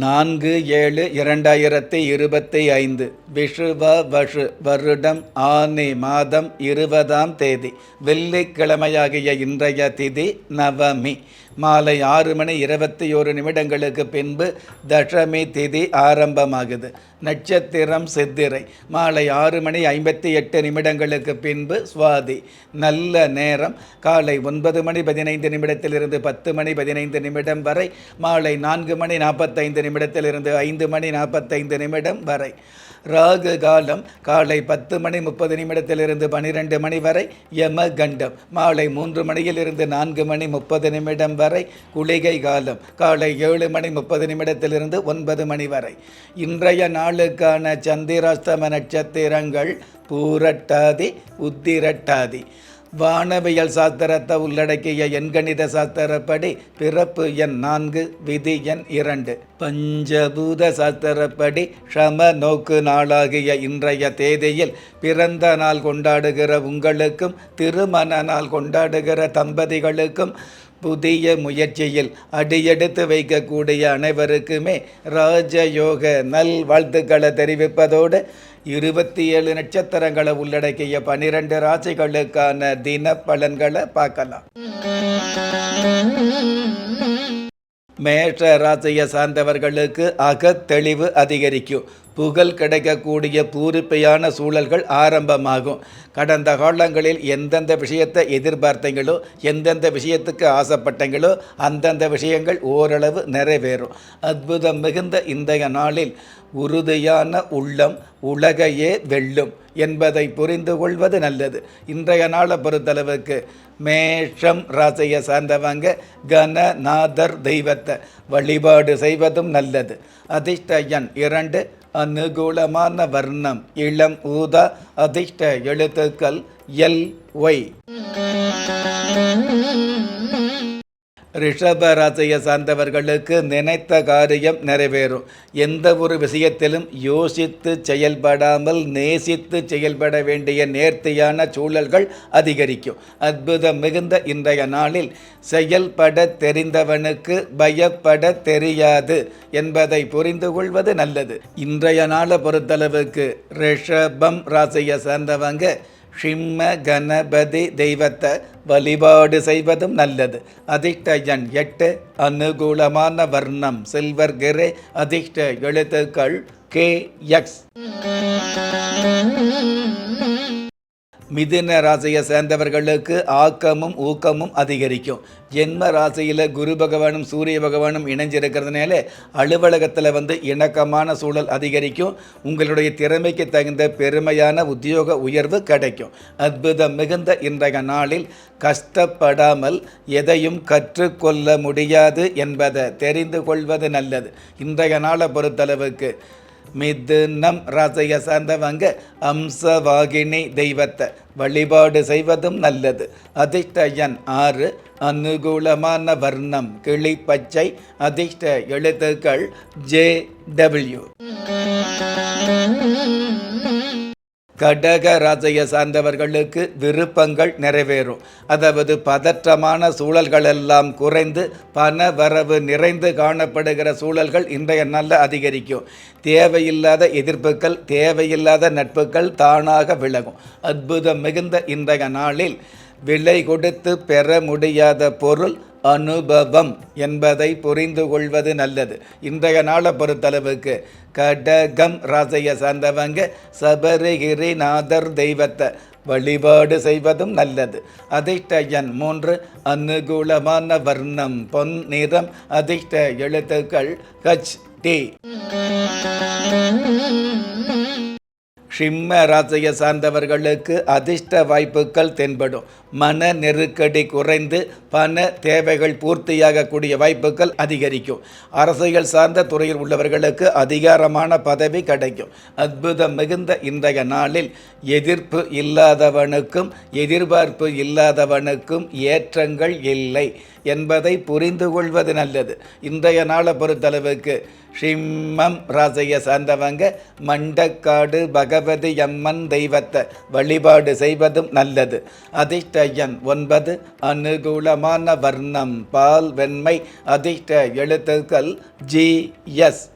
நான்கு ஏழு இரண்டாயிரத்தி இருபத்தி ஐந்து விஷுவ வஷு வருடம் ஆனி மாதம் இருபதாம் தேதி வெள்ளிக்கிழமையாகிய இன்றைய திதி நவமி. மாலை ஆறு மணி இருபத்தி ஒரு நிமிடங்களுக்கு பின்பு தசமி திதி ஆரம்பமாகுது. நட்சத்திரம் சித்திரை. மாலை ஆறு மணி ஐம்பத்தி எட்டு நிமிடங்களுக்கு பின்பு சுவாதி. நல்ல நேரம். காலை ஒன்பது மணி பதினைந்து நிமிடத்திலிருந்து பத்து மணி பதினைந்து நிமிடம் வரை. மாலை நான்கு மணி நாற்பத்தைந்து நிமிடத்திலிருந்து ஐந்து மணி நாற்பத்தைந்து நிமிடம் வரை. ராகு காலம் காலை பத்து மணி முப்பது நிமிடத்திலிருந்து பனிரெண்டு மணி வரை யம கண்டம் மாலை மூன்று மணியிலிருந்து நான்கு மணி முப்பது நிமிடம் வரை குளிகை காலம். காலை ஏழு மணி முப்பது நிமிடத்திலிருந்து ஒன்பது மணி வரை. இன்றைய நாளுக்கான சந்திராஸ்தம நட்சத்திரங்கள் பூரட்டாதி உத்திரட்டாதி. வானவியல் சாஸ்திரத்தை உள்ளடக்கிய எண்கணித சாஸ்திரப்படி பிறப்பு எண் நான்கு விதி எண் இரண்டு. பஞ்சபூத சாஸ்திரப்படி ஷம நோக்கு நாளாகிய இன்றைய தேதியில் பிறந்த நாள் கொண்டாடுகிற உங்களுக்கும் திருமண நாள் கொண்டாடுகிற தம்பதிகளுக்கும் புதிய முயற்சியில் அடியெடுத்து வைக்கக்கூடிய அனைவருக்குமே ராஜயோக நல் வாழ்த்துக்களை தெரிவிப்பதோடு இருபத்தி ஏழு நட்சத்திரங்களை உள்ளடக்கிய பனிரெண்டு ராசிகளுக்கான தின பலன்களை பார்க்கலாம். மேஷ ராசியை சார்ந்தவர்களுக்கு அகத்தெளிவு அதிகரிக்கும். புகழ் கிடைக்கக்கூடிய பூரிப்பையான சூழல்கள் ஆரம்பமாகும். கடந்த காலங்களில் எந்தெந்த விஷயத்தை எதிர்பார்த்தீங்களோ எந்தெந்த விஷயத்துக்கு ஆசைப்பட்டீங்களோ அந்தந்த விஷயங்கள் ஓரளவு நிறைவேறும். அற்புதம் மிகுந்த இன்றைய நாளில் உறுதியான உள்ளம் உலகையே வெல்லும் என்பதை புரிந்து கொள்வது நல்லது. இன்றைய நாளை பொறுத்தளவுக்கு மேஷம் ராசியை சார்ந்தவங்க கணநாதர் தெய்வத்தை வழிபாடு செய்வதும் நல்லது. அதிர்ஷ்ட எண் இரண்டு அனுகூலமான வர்ணம் இளம் ஊதா அதிர்ஷ்ட எழுத்துக்கள் எல் ஒய். ரிஷபராசியை சார்ந்தவர்களுக்கு நினைத்த காரியம் நிறைவேறும். எந்த ஒரு விஷயத்திலும் யோசித்து செயல்படாமல் நேசித்து செயல்பட வேண்டிய நேர்த்தியான சூழல்கள் அதிகரிக்கும். அற்புதம் மிகுந்த இன்றைய நாளில் செயல்பட தெரிந்தவனுக்கு பயப்பட தெரியாது என்பதை புரிந்து கொள்வது நல்லது. இன்றைய நாளை பொறுத்தளவுக்கு ரிஷபம் ராசியை சார்ந்தவங்க ஷிம்ம கணபதி தெய்வத்தை வழிபாடு செய்வதும் நல்லது. அதிர்ஷ்ட எண் எட்டு அனுகூலமான வர்ணம் சில்வர் கிரே அதிர்ஷ்ட எழுத்துக்கள் கே எக்ஸ். மிதுன ராசியை சேர்ந்தவர்களுக்கு ஆக்கமும் ஊக்கமும் அதிகரிக்கும். ஜென்ம ராசியில் குரு பகவானும் சூரிய பகவானும் இணைஞ்சிருக்கிறதுனால அலுவலகத்தில் வந்து இணக்கமான சூழல் அதிகரிக்கும். உங்களுடைய திறமைக்கு தகுந்த பெருமையான உத்தியோக உயர்வு கிடைக்கும். அற்புதம் மிகுந்த இன்றைய நாளில் கஷ்டப்படாமல் எதையும் கற்றுக்கொள்ள முடியாது என்பதை தெரிந்து கொள்வது நல்லது. இன்றைய நாளை பொறுத்தளவுக்கு மிதுனம் ராசைய சார்ந்தவங்க அம்சவாகினி தெய்வத்தை வழிபாடு செய்வதும் நல்லது. அதிர்ஷ்ட எண் ஆறு அனுகூலமான வர்ணம் கிளி பச்சை அதிர்ஷ்ட எழுத்துக்கள் ஜே டபிள்யூ. கடக ராசியை சார்ந்தவர்களுக்கு விருப்பங்கள் நிறைவேறும். அதாவது பதற்றமான சூழல்கள் எல்லாம் குறைந்து பண வரவு நிறைந்து காணப்படுகிற சூழல்கள் இன்றைய நாளில் அதிகரிக்கும். தேவையில்லாத எதிர்ப்புகள் தேவையில்லாத நட்புகள் தானாக விலகும். அற்புதம் மிகுந்த இன்றைய நாளில் விலை கொடுத்து பெற முடியாத பொருள் அனுபவம் என்பதை புரிந்து கொள்வது நல்லது. இன்றைய நாளை பொறுத்தளவுக்கு கடகம் ராசையை சார்ந்தவங்க சபரிகிரிநாதர் தெய்வத்தை வழிபாடு செய்வதும் நல்லது. அதிர்ஷ்ட எண் மூன்று அனுகூலமான வர்ணம் பொன் நிறம் அதிர்ஷ்ட எழுத்துக்கள் ஹச் டி சிம்ம ராசியை சார்ந்தவர்களுக்கு அதிர்ஷ்ட வாய்ப்புகள் தென்படும். மன நெருக்கடி குறைந்து பண தேவைகள் பூர்த்தியாகக்கூடிய வாய்ப்புகள் அதிகரிக்கும். அரசியல் சார்ந்த துறையில் உள்ளவர்களுக்கு அதிகாரமான பதவி கிடைக்கும். அற்புதம் மிகுந்த இன்றைய நாளில் எதிர்ப்பு இல்லாதவனுக்கும் எதிர்பார்ப்பு இல்லாதவனுக்கும் ஏற்றங்கள் இல்லை என்பதை புரிந்து கொள்வது நல்லது. இன்றைய நாளை பொறுத்தளவுக்கு சிம்மம் ராசியை சார்ந்தவங்க மண்டக்காடு பகவதி அம்மன் தெய்வத்தை வழிபாடு செய்வதும் நல்லது. அதிர்ஷ்ட எண் ஒன்பது அனுகூலமான வர்ணம் பால் வெண்மை அதிர்ஷ்ட எழுத்துக்கள் ஜி எஸ்.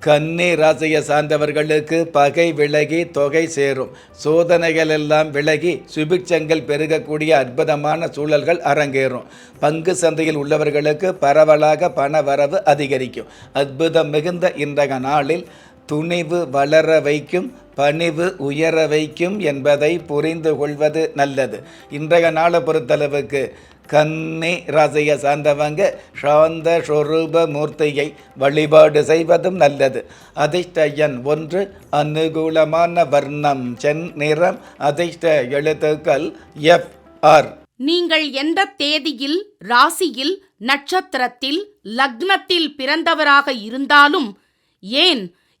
கன்னி ராசியை சார்ந்தவர்களுக்கு பகை விலகி தொகை சேரும். சோதனைகள் எல்லாம் விலகி சுபிக்ஷங்கள் பெருகக்கூடிய அற்புதமான சூழல்கள் அரங்கேறும். பங்கு சந்தையில் உள்ளவர்களுக்கு பரவலாக பண வரவு அதிகரிக்கும். அற்புதம் மிகுந்த இன்றைய நாளில் துணிவு வளர வைக்கும் பணிவு உயர வைக்கும் என்பதை புரிந்து கொள்வது நல்லது. இன்றைய நாளை பொறுத்தளவுக்கு கன்னி ராசியை சார்ந்தவங்க சாந்த ஸ்வரூப மூர்த்தியை வழிபாடு செய்வதும் நல்லது. அதிர்ஷ்ட எண் ஒன்று அனுகூலமான வர்ணம் சென் நிறம் அதிர்ஷ்ட எழுத்துக்கள் எஃப் ஆர். நீங்கள் எந்த தேதியில் ராசியில் நட்சத்திரத்தில் லக்னத்தில் பிறந்தவராக இருந்தாலும் ஏன்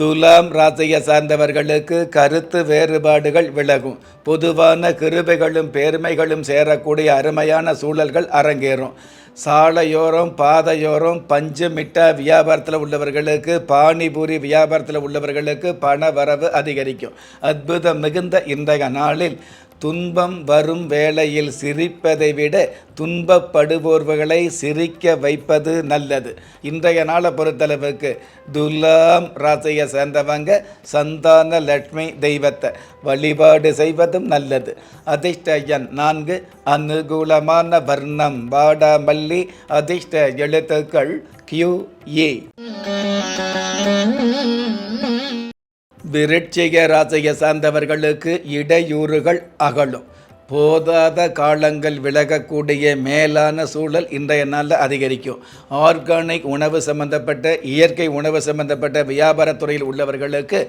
துலாம் ராசியை சார்ந்தவர்களுக்கு கருத்து வேறுபாடுகள் விலகும். பொதுவான கிருபைகளும் பெருமைகளும் சேரக்கூடிய அருமையான சூழல்கள் அரங்கேறும். சாலையோரம் பாதையோரம் பஞ்சு மிட்டா வியாபாரத்தில் உள்ளவர்களுக்கு பானிபூரி வியாபாரத்தில் உள்ளவர்களுக்கு பண வரவு அதிகரிக்கும். அற்புதம் மிகுந்த இன்றைய நாளில் துன்பம் வரும் வேளையில் சிரிப்பதை விட துன்பப்படுபவர்களை சிரிக்க வைப்பது நல்லது. இன்றைய நாளை பொறுத்தளவுக்கு துலாம் ராசியை சேர்ந்தவங்க சந்தான லட்சுமி தெய்வத்தை வழிபாடு செய்வதும் நல்லது. அதிர்ஷ்ட எண் நான்கு அனுகூலமான வர்ணம் வாடாமல்லி அதிர்ஷ்ட எழுத்துக்கள் கியூ ஏ. விருட்சிக ராசியை சார்ந்தவர்களுக்கு இடையூறுகள் அகலும். போதாத காலங்கள் விலகக்கூடிய மேலான சூழல் இன்றைய நாளில் அதிகரிக்கும். ஆர்கானிக் உணவு சம்பந்தப்பட்ட இயற்கை உணவு சம்பந்தப்பட்ட வியாபாரத்துறையில் உள்ளவர்களுக்கு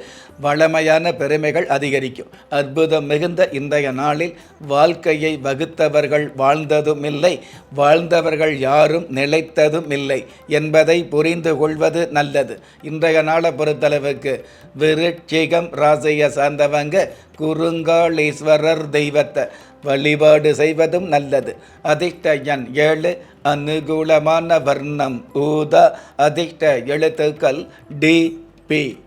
வளமையான பெருமைகள் அதிகரிக்கும். அற்புதம் மிகுந்த இன்றைய நாளில் வாழ்க்கையை வகுத்தவர்கள் வாழ்ந்ததும் இல்லை வாழ்ந்தவர்கள் யாரும் நிலைத்ததும் இல்லை என்பதை புரிந்து கொள்வது நல்லது. இன்றைய நாளை பொறுத்தளவுக்கு விருட்சிகம் ராசியை சார்ந்தவங்க குறுங்காளீஸ்வரர் தெய்வத்தை வழிபாடு செய்வதும் நல்லது. அதிர்ஷ்ட எண் ஏழு அனுகூலமான வர்ணம். ஊதா அதிர்ஷ்ட எழுத்துக்கள் டி பி.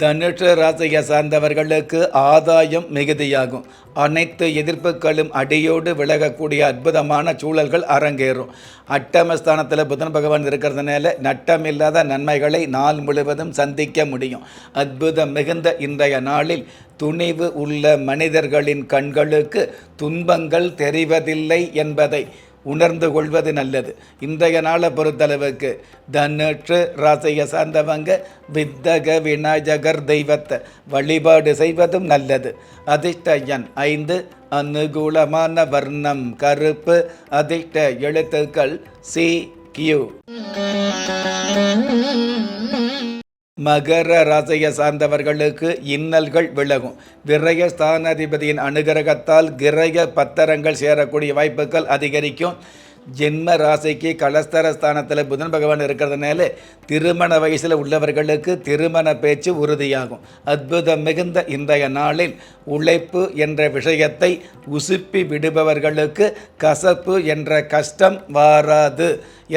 தனுஷ ராசியை சார்ந்தவர்களுக்கு ஆதாயம் மிகுதியாகும். அனைத்து எதிர்ப்புகளும் அடியோடு விலகக்கூடிய அற்புதமான சூழல்கள் அரங்கேறும். அட்டமஸ்தானத்தில் புதன் பகவான் இருக்கிறதுனால நட்டமில்லாத நன்மைகளை நாள் முழுவதும் சந்திக்க முடியும். அற்புதம் மிகுந்த இன்றைய நாளில் துணிவு உள்ள மனிதர்களின் கண்களுக்கு துன்பங்கள் தெரிவதில்லை என்பதை உணர்ந்து கொள்வது நல்லது. இன்றைய நாளை பொறுத்தளவுக்கு தனுஷு ராசியை சார்ந்தவங்க வித்தக விநாயகர் தெய்வத்தை வழிபாடு செய்வதும் நல்லது. அதிர்ஷ்ட எண் ஐந்து அனுகூலமான வர்ணம் கருப்பு அதிர்ஷ்ட எழுத்துக்கள் சி கியூ. மகர ராசியை சார்ந்தவர்களுக்கு இன்னல்கள் விலகும். விரய ஸ்தானாதிபதியின் அனுகிரகத்தால் கிரக பத்திரங்கள் சேரக்கூடிய வாய்ப்புகள் அதிகரிக்கும். ஜென்ம ராசிக்கு கலஸ்தர ஸ்தானத்தில் புதன் பகவான் இருக்கிறதுனால திருமண வயசில் உள்ளவர்களுக்கு திருமண பேச்சு உறுதியாகும். அற்புதம் மிகுந்த இன்றைய நாளில் உழைப்பு என்ற விஷயத்தை உசுப்பி விடுபவர்களுக்கு கசப்பு என்ற கஷ்டம் வாராது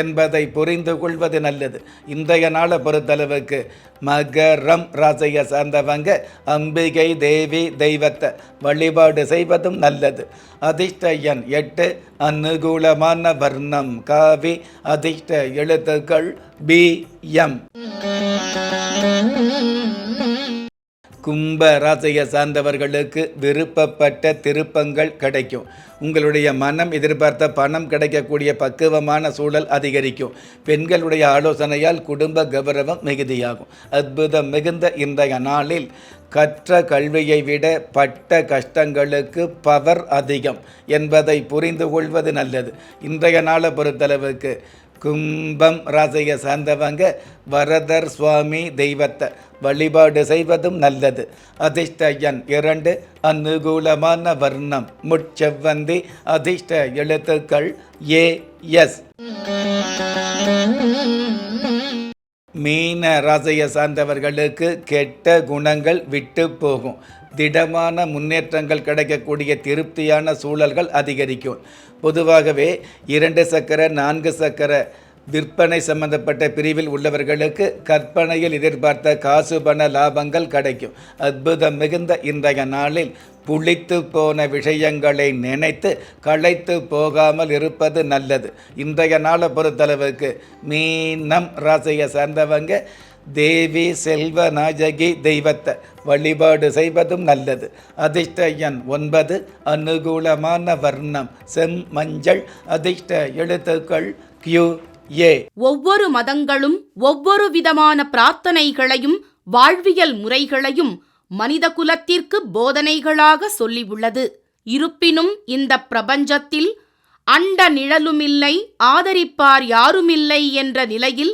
என்பதை புரிந்து கொள்வது நல்லது. இன்றைய நாளை பொறுத்தளவுக்கு மகரம் ராசியை சார்ந்தவங்க அம்பிகை தேவி தெய்வத்தை வழிபாடு செய்வதும் நல்லது. அதிர்ஷ்ட எண் எட்டு அனுகூலமான வர்ணம். காவி அதிர்ஷ்ட எழுத்துக்கள் பி எம். கும்ப ராசியை சார்ந்தவர்களுக்கு விருப்பப்பட்ட திருப்பங்கள் கிடைக்கும். உங்களுடைய மனம் எதிர்பார்த்த பணம் கிடைக்கக்கூடிய பக்குவமான சூழல் அதிகரிக்கும். பெண்களுடைய ஆலோசனையால் குடும்ப கௌரவம் மிகுதியாகும். அற்புதம் மிகுந்த இன்றைய நாளில் கற்ற கல்வியை விட பட்ட கஷ்டங்களுக்கு பவர் அதிகம் என்பதை புரிந்து கொள்வது நல்லது. இன்றைய நாளை பொறுத்தளவுக்கு கும்பம் ராசியை சார்ந்தவங்க வரதர் சுவாமி தெய்வத்தை வழிபாடு செய்வதும் நல்லது. அதிர்ஷ்ட எண் இரண்டு அனுகூலமான வர்ணம். முட்செவ்வந்தி அதிர்ஷ்ட எழுத்துக்கள் ஏ எஸ். மீன ராசியை சார்ந்தவர்களுக்கு கெட்ட குணங்கள் விட்டு போகும். திடமான முன்னேற்றங்கள் கிடைக்கக்கூடிய திருப்தியான சூழல்கள் அதிகரிக்கும். பொதுவாகவே இரண்டு சக்கர நான்கு சக்கர விற்பனை சம்பந்தப்பட்ட பிரிவில் உள்ளவர்களுக்கு கற்பனையில் எதிர்பார்த்த காசு பண லாபங்கள் கிடைக்கும். அற்புதம் மிகுந்த இன்றைய நாளில் புளித்து போன விஷயங்களை நினைத்து களைத்து போகாமல் இருப்பது நல்லது. இன்றைய நாளை பொறுத்தளவுக்கு மீனம் ராசியை சார்ந்தவங்க தேவி செல்வ நாயகி தெய்வத்தை வழிபாடு செய்வதும் நல்லது. அதிர்ஷ்ட எண் ஒன்பது அனுகூலமான வர்ணம் செம் மஞ்சள் அதிர்ஷ்ட எழுத்துக்கள் கியூ ஏ. ஒவ்வொரு மதங்களும் ஒவ்வொரு விதமான பிரார்த்தனைகளையும் வாழ்வியல் முறைகளையும் மனித குலத்திற்கு போதனைகளாக சொல்லியுள்ளது இருப்பினும் இந்த பிரபஞ்சத்தில் அண்ட நிழலுமில்லை ஆதரிப்பார் யாருமில்லை என்ற நிலையில்